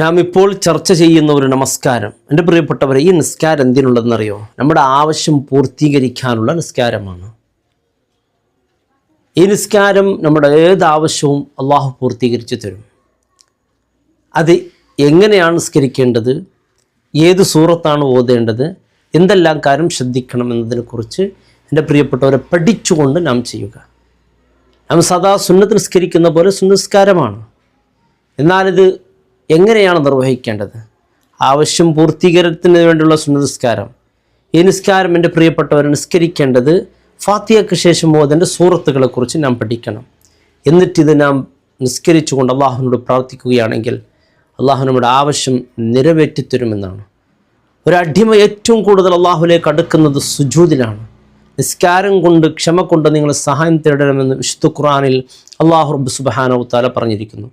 നാം ഇപ്പോൾ ചർച്ച ചെയ്യുന്ന ഒരു നമസ്കാരം. എന്റെ പ്രിയപ്പെട്ടവരെ ഈ നിസ്കാരം എന്തിനുള്ളതെന്നറിയോ? നമ്മുടെ ആവശ്യം പൂർത്തീകരിക്കാനുള്ള നിസ്കാരമാണ്. ഈ നിസ്കാരം നമ്മുടെ ഏത് ആവശ്യവും അള്ളാഹു പൂർത്തീകരിച്ചു തരും. അത് എങ്ങനെയാണ് നിസ്കരിക്കേണ്ടത്? ഏത് സൂറത്താണ് ഓതേണ്ടത്? എന്തെല്ലാം കാര്യം ശ്രദ്ധിക്കണം എന്നതിനെക്കുറിച്ച് എന്റെ പ്രിയപ്പെട്ടവരെ പഠിച്ചുകൊണ്ട് നാം ചെയ്യുക. നാം സദാ സുന്നത്ത് നിസ്കരിക്കുന്ന പോലെ സുന്നസ്കാരമാണ്. എന്നാലിത് എങ്ങനെയാണ് നിർവഹിക്കേണ്ടത്? ആവശ്യം പൂർത്തീകരണത്തിന് വേണ്ടിയുള്ള സുനിസ്കാരം. ഈ നിസ്കാരം എന്റെ പ്രിയപ്പെട്ടവർ നിസ്കരിക്കേണ്ടത് ഫാത്തിയക്ക് ശേഷം ഓതേണ്ട സൂറത്തുകളെക്കുറിച്ച് നാം പഠിക്കണം. എന്നിട്ടിത് നാം നിസ്കരിച്ചുകൊണ്ട് അള്ളാഹുവിനോട് പ്രാർത്ഥിക്കുകയാണെങ്കിൽ അള്ളാഹു നമ്മുടെ ആവശ്യം നിറവേറ്റിത്തരുമെന്നാണ്. ഒരു ഏറ്റവും കൂടുതൽ അള്ളാഹുലേക്ക് അടുക്കുന്നത് സുജൂതിലാണ്. നിസ്കാരം കൊണ്ട് ക്ഷമ കൊണ്ട് നിങ്ങൾ സഹായം തേടണമെന്ന് വിശുദ്ധ ഖുറാനിൽ അള്ളാഹു റബ്ബ് സുബാനോ താല പറഞ്ഞിരിക്കുന്നു.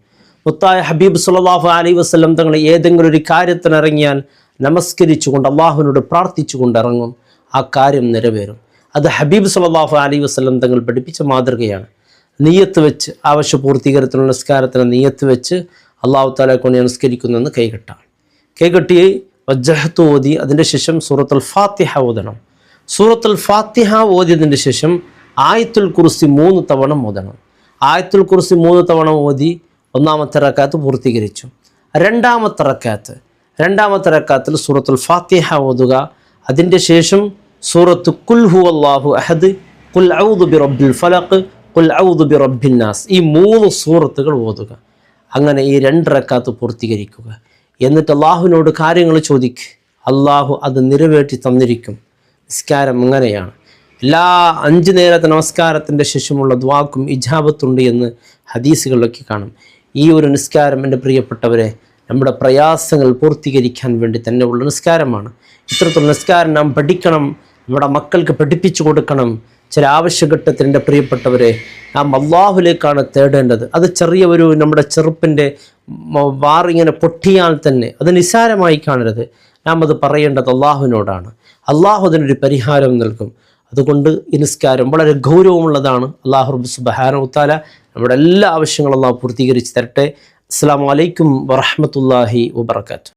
മുത്തായ ഹബീബ് സുല്ലാഹു അലൈ വസ്ലം തങ്ങൾ ഏതെങ്കിലും ഒരു കാര്യത്തിനിറങ്ങിയാൽ നമസ്കരിച്ചുകൊണ്ട് അള്ളാഹുവിനോട് പ്രാർത്ഥിച്ചുകൊണ്ട് ഇറങ്ങും. ആ കാര്യം നിറവേറും. അത് ഹബീബ് സുല്ലാഹു അലൈ വസ്ലം തങ്ങൾ പഠിപ്പിച്ച മാതൃകയാണ്. നീയത്ത് വെച്ച് ആവശ്യ പൂർത്തീകരണത്തിനുള്ള നിസ്കാരത്തിന് നീയത്ത് വെച്ച് അള്ളാഹു താല കൊണ്ട് നിസ്കരിക്കുന്നെന്ന് കൈകെട്ടാം. കൈകെട്ടി വജ്ജഹത്ത് ഓതി അതിന്റെ ശേഷം സൂറത്തുൽ ഫാത്തിഹ ഓതണം. സൂറത്തുൽ ഫാത്തിഹ ഓതിയതിന്റെ ശേഷം ആയത്തുൽ കുറിസി മൂന്ന് തവണ ഓതണം ആയത്തുൽ കുറിസി മൂന്ന് തവണ ഓതി ഒന്നാമത്തെ റക്കാത്ത് പൂർത്തീകരിച്ചു. രണ്ടാമത്തെ റക്കാത്ത്. രണ്ടാമത്തെ റക്കാത്തിൽ സൂറത്തുൽ ഫാത്തിഹ ഓതുക. അതിന്റെ ശേഷം സൂറത്ത് കുൽ ഹു അള്ളാഹു അഹദ് കുൽ ഔദു ബി റബ്ബിൽ ഫലഖ് കുൽ ഔദു ബി റബ്ബിൻ നാസ്. ഈ മൂന്ന് സൂറത്തുകൾ ഓതുക. അങ്ങനെ ഈ രണ്ട് റക്കാത്ത് പൂർത്തീകരിക്കുക. എന്നിട്ട് അള്ളാഹുവിനോട് കാര്യങ്ങൾ ചോദിക്കുക അള്ളാഹു അത് നിറവേറ്റി തന്നിരിക്കും. നിസ്കാരം അങ്ങനെയാണ് എല്ലാ അഞ്ച് നേരത്തെ നമസ്കാരത്തിന്റെ ശേഷമുള്ള ദ്വാക്കും ഇജാബത്തുണ്ട് എന്ന് ഹദീസുകളിലൊക്കെ കാണും. ഈ ഒരു നിസ്കാരം എന്റെ പ്രിയപ്പെട്ടവരെ നമ്മുടെ പ്രയാസങ്ങൾ പൂർത്തീകരിക്കാൻ വേണ്ടി തന്നെ ഉള്ള നിസ്കാരമാണ്. ഇത്തരത്തിലുള്ള നിസ്കാരം നാം പഠിക്കണം നമ്മുടെ മക്കൾക്ക് പഠിപ്പിച്ചു കൊടുക്കണം. ചില ആവശ്യഘട്ടത്തിൽ എന്റെ പ്രിയപ്പെട്ടവരെ നാം അള്ളാഹുലേക്കാണ് തേടേണ്ടത്. അത് ചെറിയ ഒരു നമ്മുടെ ചെറുപ്പിന്റെ വാറിങ്ങനെ പൊട്ടിയാൽ തന്നെ അത് നിസാരമായി കാണരുത്. നാം അത് പറയേണ്ടത് അള്ളാഹുവിനോടാണ് അള്ളാഹു അതിനൊരു പരിഹാരം നൽകും. അതുകൊണ്ട് ഈ നിസ്കാരം വളരെ ഗൗരവമുള്ളതാണ്. അള്ളാഹു റബ്ബ് സുബഹാന ഉത്താല നമ്മുടെ എല്ലാ ആവശ്യങ്ങളും അള്ളാഹു പൂർത്തീകരിച്ച് തരട്ടെ. അസ്സാം വലൈക്കും വറഹമത്തല്ലാഹി വബർക്കാത്തു